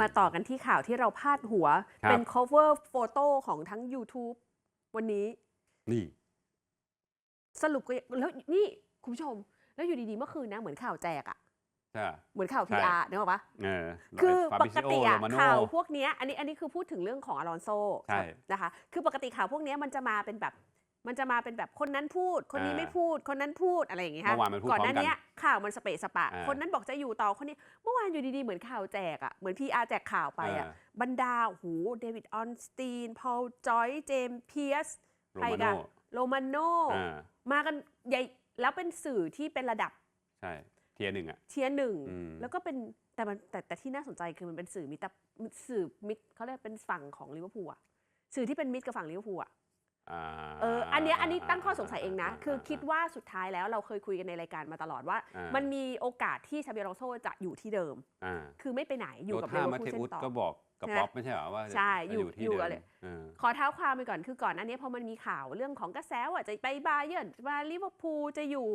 มาต่อกันที่ข่าวที่เราพาดหัวครับเป็น cover photo ของทั้ง YouTube วันนี้ นี่ สรุปก็แล้วนี่ คุณผู้ชม แล้วอยู่ดีๆเมื่อคืนนะ เหมือนข่าวแจกอะใช่เหมือนข่าวใช่ PR นึกออกปะเออคือฟาปบิกซิโอติอะโรมาโน่ข่าวพวกเนี้ยอันนี้อันนี้คือพูดถึงเรื่องของอลอนโซใช่นะคะ คือปกติข่าวพวกเนี้ยมันจะมาเป็นแบบ มันจะมาเป็นแบบคนนั้นพูด คนนี้อ่าไม่พูด คนนั้นพูดอะไรอย่างเงี้ยเมื่อวานมันพูดก่อนพร้หอมน้ากันเนี้ยข่าวมันสเปะสปะอ่าคนนั้นบอกจะอยู่ต่อคนนี้ เมื่อวานอยู่ดีๆ เหมือนข่าวแจกอะเหมือน PR แจกข่าวไปอะเออบรรดาโอ้โหเดวิดออนสตีน พอลจอย เจมส์เพียสโรใครมากัโน่นโรมาโนอ่ามากันใหญ่แล้วเป็นสื่อที่เป็นระดับ ใช่เทียร์หนึ่งอะเทียร์หนึ่งอืมแล้วก็เป็นแต่มันแต่แต่ที่น่าสนใจคือมันเป็นสื่อมิตรสื่อมิตรเขาเรียกเป็นฝั่งของลิเวอร์พูลอะสื่อที่เป็นมิตรกับฝั่งลิเวอร์พูลอะอ่า เอออันเนี้ยอันนี้ตั้งข้อสงสัยเองนะาคือคิดว่าสุดท้ายแล้วเราเคยคุยกันในรายการมาตลอดว่าอ่ามันมีโอกาสที่ชาเบียโรโซจะอยู่ที่เดิมอ่าคือไม่ไปไหนอยู่กับโยเลธาเวอมาร์พูเทลเซนอุสต่อก็บอกกับใช่ไหมป๊อปไม่ใช่เหรอว่าใช่จะอยู่ที่อยู่เดิมอะไรเออขอเท้าความไปก่อนคือก่อนหน้านี้พอมันมีข่าวเรื่องของกระแสว่าจะไปบาเยิร์นมาลิเวอร์พูลจะอยู่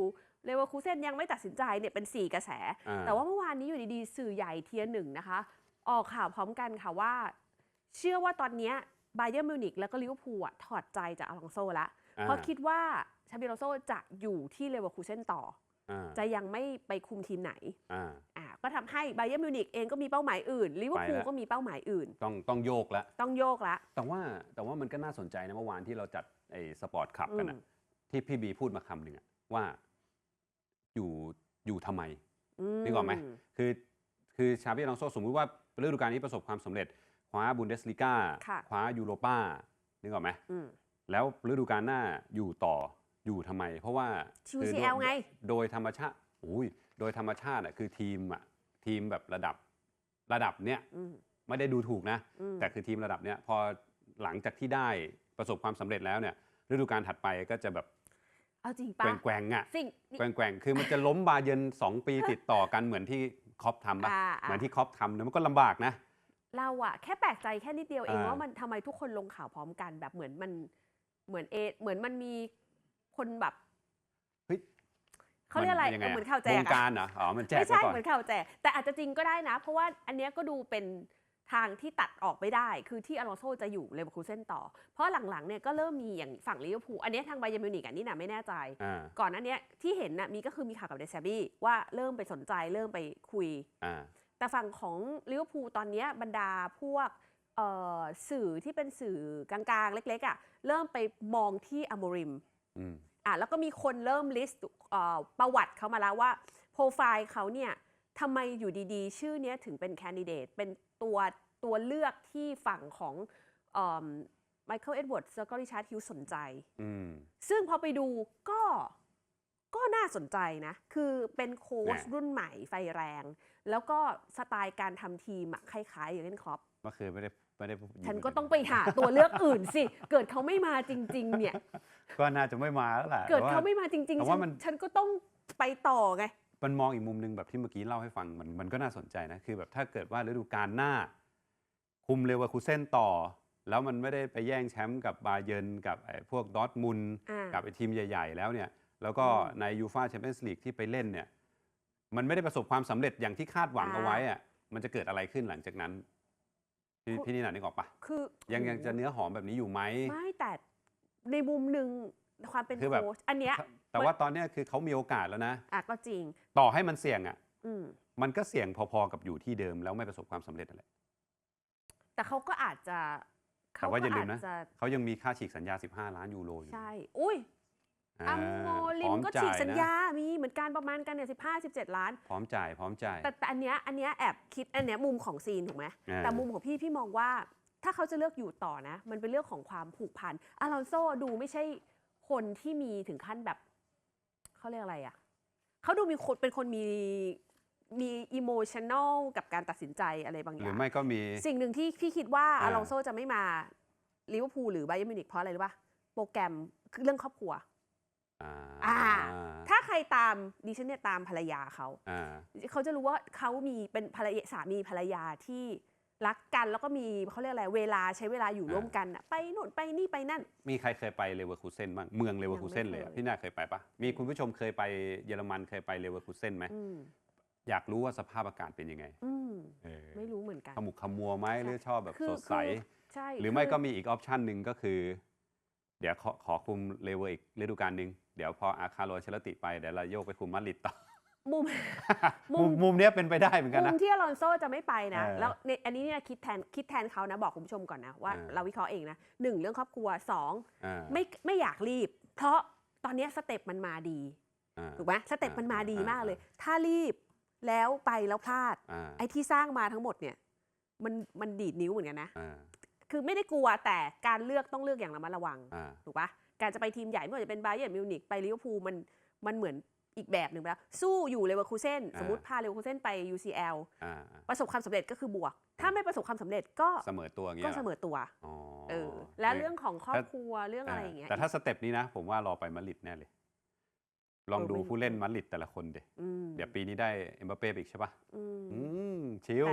เลเวอร์คูเซนยังไม่ตัดสินใจเนี่ยเป็น 4 กระแสอ่าแต่ว่าเมื่อวานนี้อยู่ดีๆสื่อใหญ่เทียร์หนึ่งนะคะ ออกข่าวพร้อมกันค่ะว่า เชื่อว่าตอนเนี้ บาเยิร์นมิวนิกแล้วก็ลิเวอร์พูลอะถอดใจจากอลองโซละอ่าเพราะคิดว่าชาบิโรโซจะอยู่ที่เลเวอร์คูเซนต่ออ่าจะยังไม่ไปคุมทีมไหนอ่าอ่าก็ทำให้บาเยิร์นมิวนิกเองก็มีเป้าหมายอื่นลิเวอร์พูลไปแล้วก็มีเป้าหมายอื่น ต้องต้องโยกแล้วต้องโยกละแต่ว่าแต่ว่ามันก็น่าสนใจนะเมื่อวานที่เราจัดไอ้สปอร์ตคลับกันอะอืมที่พี่บีพูดมาคำหนึ่งอะว่าอยู่อยู่ทำไมมนึกออกไหมคือคือชาบิอลองโซสมมุติว่าฤดูกาลนี้ประสบความสำเร็จ คว้าบุนเดสลิก้าค่ะคว้ายูโรปานึกออกไหมอืมแล้วฤดูกาลหน้าอยู่ต่ออยู่ทำไม เพราะว่าชิวคือโดย CL ไง โดยธรรมชาติอุ้ยโดยธรรมชาติอะคือทีมอะทีมแบบระดับระดับเนี้ยอืมไม่ได้ดูถูกนะอืมแต่คือทีมระดับเนี้ยพอหลังจากที่ได้ประสบความสำเร็จแล้วเนี่ยฤดูกาลถัดไปก็จะแบบเอาจริงแกปะว่งแกว่งๆอะสิ่งนี่แกว่งแกว่งๆคือมันจะล้มบาเยิร์นสองปีติดต่อกันเหมือนที่ครอปทำปะอ่าเหมือนอ่าที่ครอปทำนะมันก็ลำบากนะ เราอะแค่แปลกใจแค่นิดเดียวเองอ่าว่ามันทำไมทุกคนลงข่าวพร้อมกันแบบเหมือนมันเหมือนเอเหมือนมันมีคนแบบเฮ้ยเขาเรียกอะไรมันยังไงเหมือนข่าวแจวกงอะการเหรออ๋อมันแจกไม่ไปใช่ก่อนเหมือนข่าวแจกแต่อาจจะจริงก็ได้นะ เพราะว่าอันเนี้ยก็ดูเป็นทางที่ตัดออกไม่ได้ คือที่อลอนโซจะอยู่เลเวอร์คูเซนต่อ เพราะหลังๆเนี่ยก็เริ่มมีอย่างฝั่งลิเวอร์พูลอันเนี้ยทางไบเยร์นมิวนิกอันนี้น่ะไม่แน่ใจอ่าก่อนหนั้นเนี้ยที่เห็นน่ะมีก็คือมีข่าวกับเดซาบี้ว่าเริ่มไปสนใจเริ่มไปคุยอ่า แต่ฝั่งของลิเวอร์พูลตอนเนี้ยบรรดาพวกเอ่อสื่อที่เป็นสื่อกลางๆ เล็กๆอะเริ่มไปมองที่อโมริมอืมอะแล้วก็มีคนเริ่มลิสต์เอ่อประวัติเขามาแล้วว่าโปรไฟล์เขาเนี่ยทำไมอยู่ดีๆ ชื่อเนี้ยถึงเป็นแคนดิเดต เป็นตัวตัวเลือกที่ฝั่งของไมเคิลเอ็ดเวิร์ดแล้วก็ริชาร์ดฮิวสนใจอืมซึ่งพอไปดูก็ ก็น่าสนใจนะ คือเป็นโค้ชแน่รุ่นใหม่ไฟแรง แล้วก็สไตล์การทำทีมอะคล้ายๆ อย่างเล่นครอปก็คือไม่ได้ไม่ได้ฉันก็ต้องไปหาตัวเลือกอื่นสิ เกิดเขาไม่มาจริง ๆ เนี่ย ก็น่าจะไม่มาแล้วแหละเกิดแต่ว่เขาไม่มาจริงแต่ๆฉัว่านมันฉันก็ต้องไปต่อไงมันมองอีกมุมหนึงแบบที่เมื่อกี้เล่าให้ฟังมันมันก็น่าสนใจนะ คือแบบถ้าเกิดว่าฤดูกาลหน้า คุมเลเวอร์คูเซนต่อ แล้วมันไม่ได้ไปแย่งแชมป์กับบาเยิร์นกับไอ้พวกดอร์ทมุนด์อ่ากับไอ้ทีมใหญ่ ๆ แล้วเนี่ย แล้วก็อืมในยูฟาแชมเปี้ยนส์ลีกที่ไปเล่นเนี่ย มันไม่ได้ประสบความสำเร็จอย่างที่คาดหวังอ่าเอาไว้อะมันจะเกิดอะไรขึ้นหลังจากนั้น พี่คุพี่นี่หนานึกออกปะคือยังยังจะเนื้อหอมแบบนี้อยู่ไหมไม่แต่ในมุมหนึ่งความเป็นคือแบบโค้ชอันเนี้ยแต่ว่าตอนเนี้ยคือเขามีโอกาสแล้วนะอะก็จริง ต่อให้มันเสี่ยงอะอืมมันก็เสี่ยงพอๆกับอยู่ที่เดิมแล้วไม่ประสบความสำเร็จอะไรแต่เขาก็อาจจะแต่ว่าอย่าลืมนะเขก็จจเขายังมีค่าฉีกสัญญา 15 ล้านยูโรอยู่ใช่ อุ้ยา อัมโมลิพร้มอก็จ่ฉีกนะสัญญา มีเหมือนกันประมาณกันเนี่ยสิบห้าสิบเจ็ดล้าน พร้อมจ่าย พร้อมจ่าย แต่แต่อันเนี้ยอันเนี้ยแอบคิดอันเนี้ยมุมของซีนถูกไหมอ่าแต่มุมของพี่พี่มองว่า ถ้าเขาจะเลือกอยู่ต่อนะ มันเป็นเรื่องของความผูกพันอลอนโซดูไม่ใช่คนที่มีถึงขั้นแบบ เขาเรียกอะไรอะ เขาดูมีคนเป็นคนมีมีอิโมชัน a ลกับการตัดสินใจอะไรบางอหรืย่าองไม่ก็มี สิ่งหนึ่งที่พี่คิดว่าอ่าอลองโซจะไม่มาลิเวอร์พูลหรือไบเยร์นมิวนิกเพราะอะไรรู้ป่ะ โปรแกรมคือเรื่องครอบครัว อ่าอ่า ถ้าใครตามดิฉันเนี่ยตามภรรยาเขา อ่า เขาจะรู้ว่าเขามีเป็นภรรยาสามีภรรยาที่รักกันแล้วก็มีเขาเรียกอะไรเวลาใช้เวลาอยู่อ่าร่วมกันอะไปโน่นไปนี่ไปนั่น มีใครเคยไปเลเวอร์คูเซนบ้าง เมืองเลเวอร์คูเซนยังไม่เลยอะเคย พี่นาเคยไปปะมีคุณผู้ชมเคยไปเยอรมันเคยไปเลเวอร์คูเซนไหม อืมอยากรู้ว่าสภาพอากาศเป็นยังไงอืมเออไม่รู้เหมือนกัน ขมุกขมัวไหมใช่ หรือชอบแบบคือสดใส คือใช่หรือไม่คืก็มีอีกออปชันหนึ่งก็คือ เดี๋ยวขอขอคุมเลเวอร์อีกฤดูกาลหนึ่ง เดี๋ยวพออาคาโรเชลติไปเดี๋ยวเราโยกไปคุมมาดริดต่อ มุม มุมุมม มุมเนี้ยเป็นไปได้เหมือนกันมุนะ มที่อลอนโซจะไม่ไปนะ เออแล้วในอันนี้เนี่ยคิดแทนคิดแทนเขานะ บอกคุณผู้ชมก่อนนะ ว่าเออ เราวิเคราะห์เองนะหนึ่งเรื่องครอบครัวสองอ่าไม่ไม่อยากรีบ เพราะตอนเนี้ยสเต็ปมันมาดีอ่า ถูกไหมสเต็ปมันมาดีอ่าม มากเลยอ่าถ้ารีบแล้วไปแล้วพลาด อ่าไอ้ที่สร้างมาทั้งหมดเนี่ยมันมันดีดนิ้วเหมือนกันนะ อ่าคือไม่ได้กลัวแต่การเลือกต้องเลือกอย่างระมัดระวังอ่า ถูกปะ การจะไปทีมใหญ่ไม่ว่าจะเป็นบาเยิร์นมิวนิกไปลิเวอร์พูลมันมันเหมือนอีกแบบหนึ่งไปแล้ว สู้อยู่เลเวอร์คูเซนอ่าสมมติพาเลเวอร์คูเซนไป UCL อ่าประสบความสำเร็จก็คือบวก ถ้าไม่ประสบความสำเร็จก็เสมอตัวอย่างเงี้ก็ยเสมอตัวอ๋อเออแล้วเรื่องของครอบครัวเรื่องอะไรอย่างเงี้ยแต่ถ้าสเต็ปนี้นะ ผมว่ารอไปมาดริดแน่เลย ลองเออดูไม่ผู้เล่นมาดริดแต่ละคนเดอืมเดี๋ยวปีนี้ได้เอ็มบัปเป้อีกใช่ปะอืมอืมชิล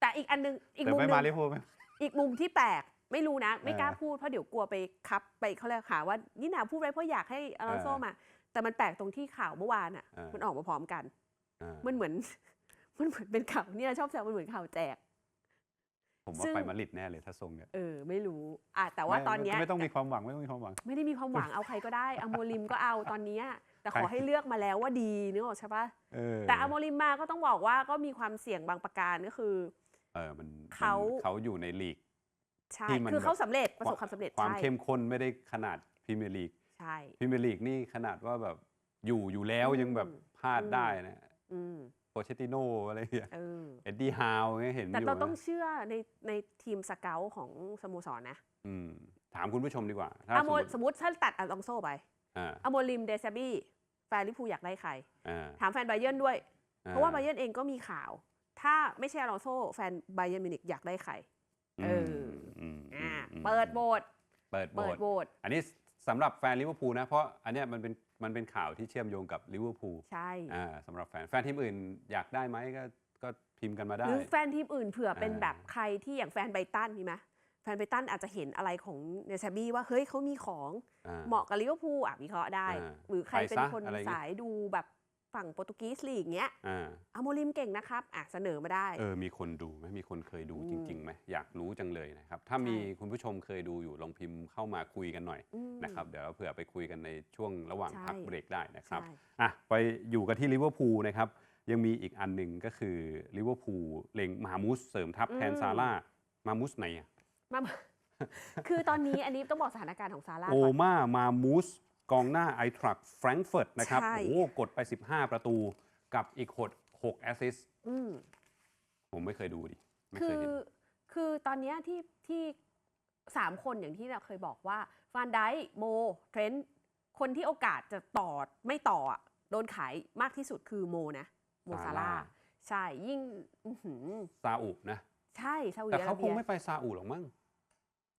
แต่อีกอันนึงอีกแต่มุมหไม่นึมางลิเวอร์พูลไหมอีกมุมที่แปลก ไม่รู้นะ ไม่กล้าเออพูดเพราะเดี๋ยวกลัวไปคับไปเขาเรียกหาว่านี่นาพูดไว้เพราะอยากให้อลอนโซเออมา แต่มันแปลกตรงที่ข่าวเมื่อวานอะเออมันออกมาพร้อมกันอ่ามันเหมือน มันเหมือนเป็นข่าวเนี่ยชอบแซวมันเหมือนข่าวแจก ผมซึ่ว่างไปมาดริดแน่เลยถ้าทรงเนี่ยเออไม่รู้อะแต่ว่าไม่ตอนเนี้ยไม่ต้องมีความหวังไม่ต้องมีความหวัง ไม่ได้มีความหวังเอาใครก็ได้เอาโมลิมก็เอาตอนเนี้ยแต่ขอใครให้เลือกมาแล้วว่าดีนึกออกใช่ปะเออแต่เอาโมลิมมาก็ต้องบอกว่าก็มีความเสี่ยงบางประการก็คือเออมันเขานเขาอยู่ในลีก ใช่ที่มันคือเขาแบบสำเร็จประสบความสำเร็จความใช่เข้มข้นไม่ได้ขนาดพรีเมียร์ลีกใช่ พรีเมียร์ลีกนี่ขนาดว่าแบบอยู่อยู่แล้วอืมยังแบบพลาดอืม ได้นะอืมโปเชติโน่อะไรอย่างเงี้ยเออ เอ็ดดี้ฮาวเงี้ยเห็นแต่อยู่เราต้องนะเชื่อในในทีมสเกลของสโมสรนะอืมถามคุณผู้ชมดีกว่า ถ้าอะสมโมมติสมมติถ้าตัดอัลองโซไปอ่าอะโมลิมเดซาบี้แฟนลิเวอร์พูลอยากได้ใคร อ่าถามแฟนไบเยิร์นด้วยอ่เพราะว่าไบเยิร์นเองก็มีข่าว ถ้าไม่ใช่อลองโซแฟนไบเยิร์นมิวนิกอยากได้ใคร เอออืมอ่าอืม เปิดโบสเปิดโบเปิสดโบสอันนี้สำหรับแฟนลิเวอร์พูลนะ เพราะอันเนี้ยมันเป็นมันเป็นข่าวที่เชื่อมโยงกับลิเวอร์พูลใช่ อ่าสำหรับแฟนแฟนทีมอื่นอยากได้ไหมก็ก็พิมพ์กันมาได้ หรือแฟนทีมอื่นเผื่อเป็นอ่า แบบใครที่อย่างแฟนไบรตันมีไหมแฟนไบรตันอาจจะเห็นอะไรของเนซาบี้ว่าเฮ้ยเขามีของอ่า เหมาะกับลิเวอร์พูลอะวิเคราะห์ได้ อ่าหรือใครไปเป็นซะคนอะไรเงี้ยสายดูแบบ ฝั่งโปรตุเกสลีกเงี้ยอ่าอะโมลิมเก่งนะครับอะเสนอมาได้ เออมีคนดูไหมมีคนเคยดูอืมจริงๆไหมอยากรู้จังเลยนะครับ ถ้าใช่มีคุณผู้ชมเคยดูอยู่ลองพิมพ์เข้ามาคุยกันหน่อยอืมนะครับเดี๋ยวเราเผื่อไปคุยกันในช่วงระหว่างใช่พักเบรกได้นะครับใช่อะไปอยู่กันที่ลิเวอร์พูลนะครับยังมีอีกอันหนึ่งก็คือลิเวอร์พูลเล็งมามูสเสริมทัพแทนอืมซาร่ามามูสไหนอะมาคือตอนนี้อันนี้ต้องบอกสถานการณ์ของซาร่าโอก่อนมามามูส กองหน้าไอทรัคแฟรงก์เฟิร์ตนะครับ ใช่ โอ้โหกดไป 15 ประตูกับอีกหก6แอสซิสต์อืม ผมไม่เคยดูดิ ไม่คืเคยอเห็น คือตอนเนี้ยที่ที่สามคนอย่างที่เราเคยบอกว่าฟานไดโมเทรนต์คนที่โอกาสจะต่อไม่ต่ออะโดนขายมากที่สุดคือโมนะโมซาร่าซาร่า ใช่ยิ่งอื้อหือซาอุนะ ใช่ซาอุดิแต่อาเขาระคเบีงยไม่ไปซาอุหรอกมั้ง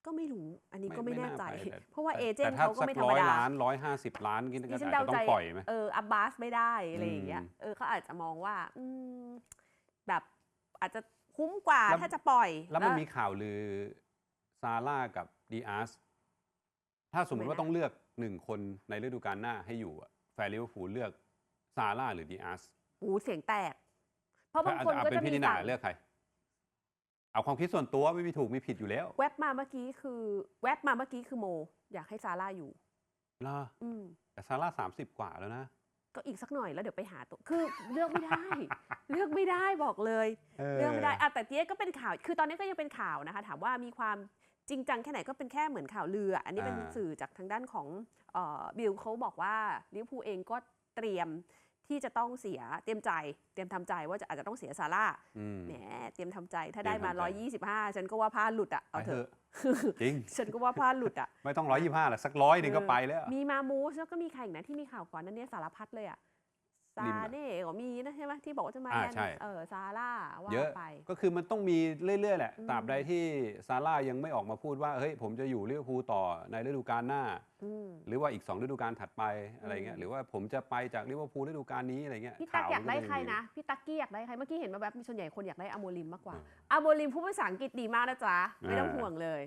ก็ไม่รู้ อันนี้ไม่ก็ไม่ไม่แน่น่าใจไปแต่เพราะว่าเอเจนแต่ต์ถ้าเขาก็สักไม่ธรร้รอมยดาล้านร้อยห้าสิบล้านกินก็ดิฉัอาจนเดาจะต้ใจองปล่อยไหมเอออับบาสไม่ได้อะไรอย่างเงี้ยอืมเออเขาอาจจะมองว่าอืมแบบอาจจะคุ้มกว่าแล้วถ้าจะปล่อย แล้วมันมีข่าวลือซาร่ากับดีอาร์สถ้าสมมติว่าทำไมนะต้องเลือกหนึ่งคนในฤดูกาลหน้าให้อยู่อะแฟนลิเวอร์พูลเลือกซาร่าหรือดีอาร์สโอ้เสียงแตก เพราะบางคนเอาก็เป็นจะพี่มีนิน่าฝั่งเลือกใคร เอาความคิดส่วนตัวไม่มีถูกมีผิดอยู่แล้วแวบมาเมื่อกี้คือ แวบมาเมื่อกี้คือโม อยากให้ซาร่าอยู่ล่ะอืมแต่ซาร่าสามสิบกว่าแล้วนะ ก็อีกสักหน่อยแล้วเดี๋ยวไปหาตัวคือเลือกไม่ได้ เลือกไม่ได้บอกเลย เลือกไม่ได้อะแต่เจ๊ก็เป็นข่าว คือตอนนี้ก็ยังเป็นข่าวนะคะ ถามว่ามีความจริงจังแค่ไหนก็เป็นแค่เหมือนข่าวลืออะอันนี้เป็นอ่าสื่อจากทางด้านของเอ่อบิลเขาบอกว่าลิเวอร์พูลเองก็เตรียม ที่จะต้องเสียเตรียมใจ เตรียมทำใจว่าจะอาจจะต้องเสียซาร่าอืมแหมเตรียมทำใจถ้าได้มาเตรียมทำใจ125 ฉันก็ว่าพลาดหลุดอะไปเอาเถเถอะอะจริงฉันก็ว่าพลาดหลุดอะไม่ต้องร้อยยี่ห้าหรอกสักร้อยหนึ่งก็เออไปแล้ว มีมามูสแล้วก็มีใครอีกนะที่มีข่าวก่อนนั้นเนี่ยสารพัดเลยอะ ซาลิมอะ เน่ก็มีนะใช่ไหมที่บอกว่าจะมาอ่าแทนใช่ เออซาร่าว่าเยอะไป ก็คือมันต้องมีเรื่อยๆแหละอืม ตราบใดที่ซาร่ายังไม่ออกมาพูดว่าเฮ้ยผมจะอยู่ลิเวอร์พูลต่อในฤดูกาลหน้า อืม หรือว่าอีก 2 ฤดูกาลถัดไปอะไรเงี้อืยมหรือว่าผมจะไปจากลิเวอร์พูลฤดูกาลนี้อะไรเงี้ยพี่ตั๊กข่วอยากได้มันใครมีนะพี่ตั๊กกี้อยากได้ใครเมื่อกี้เห็นมาแบบมีส่วนใหญ่คนอยากได้อโมลิมมากกว่าอืมอโมลิมพูดภาษาอังกฤษดีมากนะจ๊ะไม่ต้องอ่าห่วงเลย